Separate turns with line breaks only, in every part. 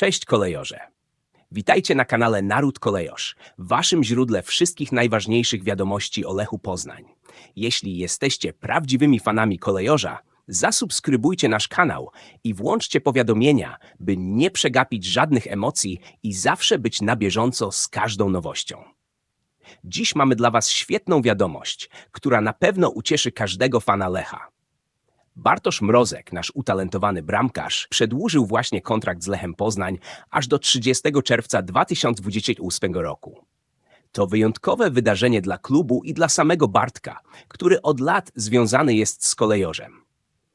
Cześć kolejorze. Witajcie na kanale Naród Kolejorz, waszym źródle wszystkich najważniejszych wiadomości o Lechu Poznań. Jeśli jesteście prawdziwymi fanami kolejorza, zasubskrybujcie nasz kanał i włączcie powiadomienia, by nie przegapić żadnych emocji i zawsze być na bieżąco z każdą nowością. Dziś mamy dla was świetną wiadomość, która na pewno ucieszy każdego fana Lecha. Bartosz Mrozek, nasz utalentowany bramkarz, przedłużył właśnie kontrakt z Lechem Poznań aż do 30 czerwca 2028 roku. To wyjątkowe wydarzenie dla klubu i dla samego Bartka, który od lat związany jest z kolejorzem.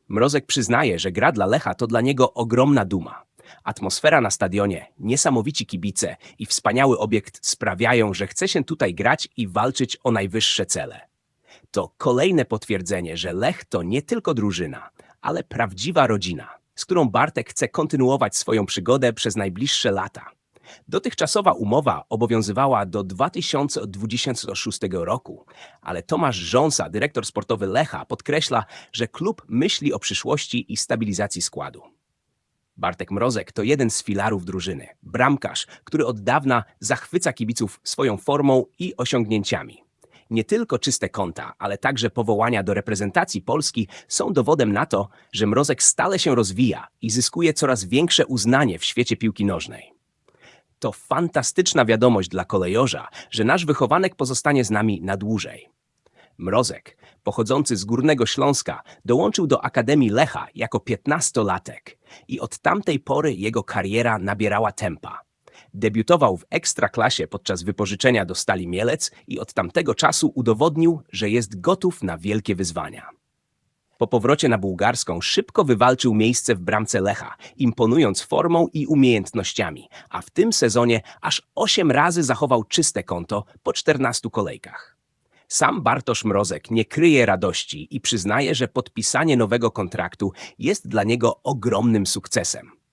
Mrozek przyznaje, że gra dla Lecha to dla niego ogromna duma. Atmosfera na stadionie, niesamowici kibice i wspaniały obiekt sprawiają, że chce się tutaj grać i walczyć o najwyższe cele. To kolejne potwierdzenie, że Lech to nie tylko drużyna, ale prawdziwa rodzina, z którą Bartek chce kontynuować swoją przygodę przez najbliższe lata. Dotychczasowa umowa obowiązywała do 2026 roku, ale Tomasz Rząsa, dyrektor sportowy Lecha, podkreśla, że klub myśli o przyszłości i stabilizacji składu. Bartek Mrozek to jeden z filarów drużyny, bramkarz, który od dawna zachwyca kibiców swoją formą i osiągnięciami. Nie tylko czyste konta, ale także powołania do reprezentacji Polski są dowodem na to, że Mrozek stale się rozwija i zyskuje coraz większe uznanie w świecie piłki nożnej. To fantastyczna wiadomość dla kolejorza, że nasz wychowanek pozostanie z nami na dłużej. Mrozek, pochodzący z Górnego Śląska, dołączył do Akademii Lecha jako piętnastolatek i od tamtej pory jego kariera nabierała tempa. Debiutował w ekstraklasie podczas wypożyczenia do Stali Mielec i od tamtego czasu udowodnił, że jest gotów na wielkie wyzwania. Po powrocie na bułgarską szybko wywalczył miejsce w bramce Lecha, imponując formą i umiejętnościami, a w tym sezonie aż 8 razy zachował czyste konto po 14 kolejkach. Sam Bartosz Mrozek nie kryje radości i przyznaje, że podpisanie nowego kontraktu jest dla niego ogromnym sukcesem.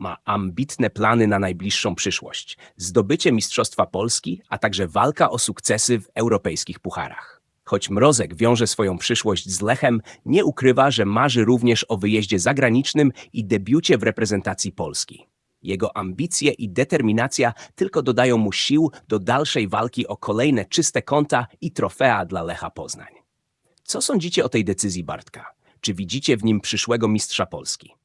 Ma ambitne plany na najbliższą przyszłość, zdobycie Mistrzostwa Polski, a także walka o sukcesy w europejskich pucharach. Choć Mrozek wiąże swoją przyszłość z Lechem, nie ukrywa, że marzy również o wyjeździe zagranicznym i debiucie w reprezentacji Polski. Jego ambicje i determinacja tylko dodają mu sił do dalszej walki o kolejne czyste konta i trofea dla Lecha Poznań. Co sądzicie o tej decyzji Bartka? Czy widzicie w nim przyszłego mistrza Polski?